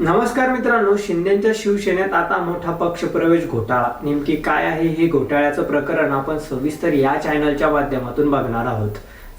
नमस्कार मित्रांनो शिंदेच्या शिवसेनेत आता मोठा पक्ष प्रवेश घोटाळा. नेमकी काय आहे हे घोटाळ्याचं प्रकरण आपण सविस्तर या चॅनलच्या माध्यमातून बघणार आहोत.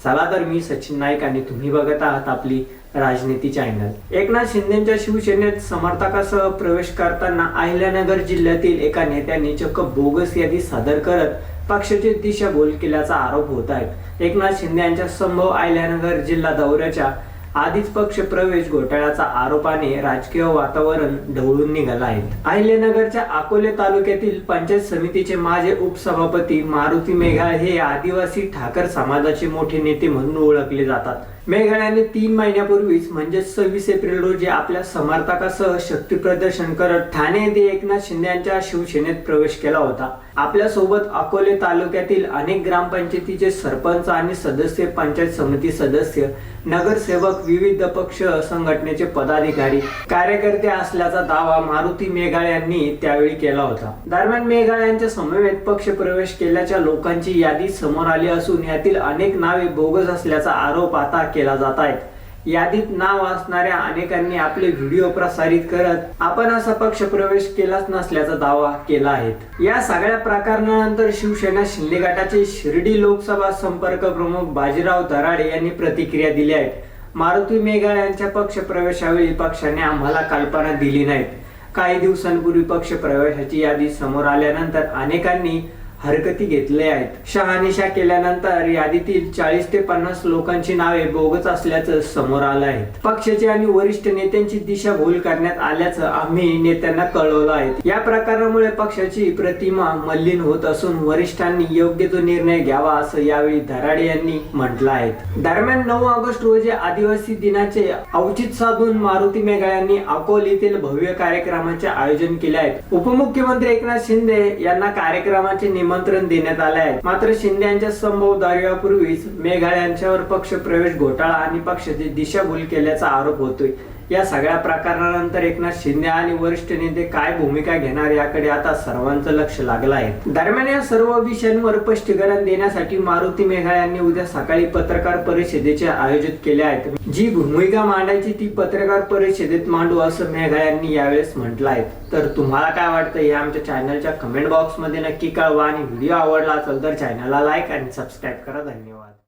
चला तर मी सचिन नाईक आणि तुम्ही बघत आहात आपली राजनीती चॅनल एकनाथ शिंदेच्या शिवसेनेत समर्थकासह प्रवेश करताना अहिल्यानगर जिल्ह्यातील एका नेत्याने चक्क बोगस यादी सादर करत पक्षाची दिशाभूल केल्याचा आरोप होत आहे. एकनाथ शिंदे यांच्या संभव अहिल्यानगर जिल्हा दौऱ्याच्या आधीच पक्ष प्रवेश घोटाळ्याचा आरोपाने राजकीय वातावरण ढवळून निघालं आहे. अहिल्यानगरच्या अकोले तालुक्यातील पंचायत समितीचे माजी उपसभापती मारुती मेघाळ हे आदिवासी ठाकर समाजाचे मोठे नेते म्हणून ओळखले जातात. मेघाळ यांनी तीन महिन्यापूर्वीच म्हणजे सव्वीस एप्रिल रोजी आपल्या समर्थकासह शक्ती प्रदर्शन करत ठाणे येथे एकनाथ शिंदे यांच्या शिवसेनेत प्रवेश केला होता. आपल्यासोबत अकोले तालुक्यातील अनेक ग्रामपंचायतीचे सरपंच आणि सदस्य पंचायत समिती सदस्य नगरसेवक विविध पक्ष संघटनेचे पदाधिकारी कार्यकर्ते असल्याचा दावा मारुती मेघाळ यांनी त्यावेळी केला होता. दरम्यान मेघाळ यांच्या समवेत पक्ष प्रवेश केल्याच्या लोकांची यादी समोर आली असून यातील अनेक नावे बोगस असल्याचा आरोप आता केला जात आहे. यादीत नाव असणाऱ्या अनेकांनी आपले व्हिडिओ प्रसारित करत आपण असा पक्ष प्रवेश केलाच नसल्याचा दावा केला आहे. या सगळ्या प्रकरणानंतर शिवसेना शिंदे गटाचे शिर्डी लोकसभा संपर्क प्रमुख बाजीराव दराडे यांनी प्रतिक्रिया दिल्या आहेत मारुती मेघाळ यांच्या पक्ष प्रवेशावेळी पक्षाने आम्हाला कल्पना दिली नाहीत. काही दिवसांपूर्वी पक्ष प्रवेशाची यादी समोर आल्यानंतर अनेकांनी हरकती घेतल्या आहेत. शहानिशा केल्यानंतर यादीतील चाळीस ते पन्नास लोकांची नावे बोगस असल्याचं समोर आलं आहे. पक्षाचे आणि वरिष्ठ नेत्यांची दिशाभूल करण्यात आल्याचं आम्ही नेत्यांना कळवलं आहे. या प्रकारामुळे पक्षाची प्रतिमा मलिन होत असून वरिष्ठांनी योग्य तो निर्णय घ्यावा असं यावेळी धराडे यांनी म्हटलं आहे. दरम्यान नऊ ऑगस्ट रोजी आदिवासी दिनाचे औचित साधून मारुती मेघाळ यांनी अकोलीतील भव्य कार्यक्रमाचे आयोजन केले आहे. उपमुख्यमंत्री एकनाथ शिंदे यांना कार्यक्रमाचे निमंत्रण देण्यात आले आहे मात्र शिंदे यांच्या संभव दाव्यापूर्वीच मेघाळ यांच्यावर पक्ष प्रवेश घोटाळा आणि पक्षाची दिशाभूल केल्याचा आरोप होतोय. या सगळ्या प्रकरणानंतर एकनाथ शिंदे आणि वरिष्ठ नेते काय भूमिका घेणार याकडे आता सर्वांचं लक्ष लागलं आहे. दरम्यान या सर्व विषयांवर स्पष्टीकरण देण्यासाठी मारुती मेघा यांनी उद्या सकाळी पत्रकार परिषदेचे आयोजित केले आहेत. जी भूमिका मांडायची ती पत्रकार परिषदेत मांडू असं मेघा यांनी यावेळेस म्हटलं आहे. तर तुम्हाला काय वाटतं हे आमच्या चॅनलच्या कमेंट बॉक्समध्ये नक्की कळवा आणि व्हिडिओ आवडला असेल तर चॅनलला लाईक आणि सबस्क्राईब करा. धन्यवाद.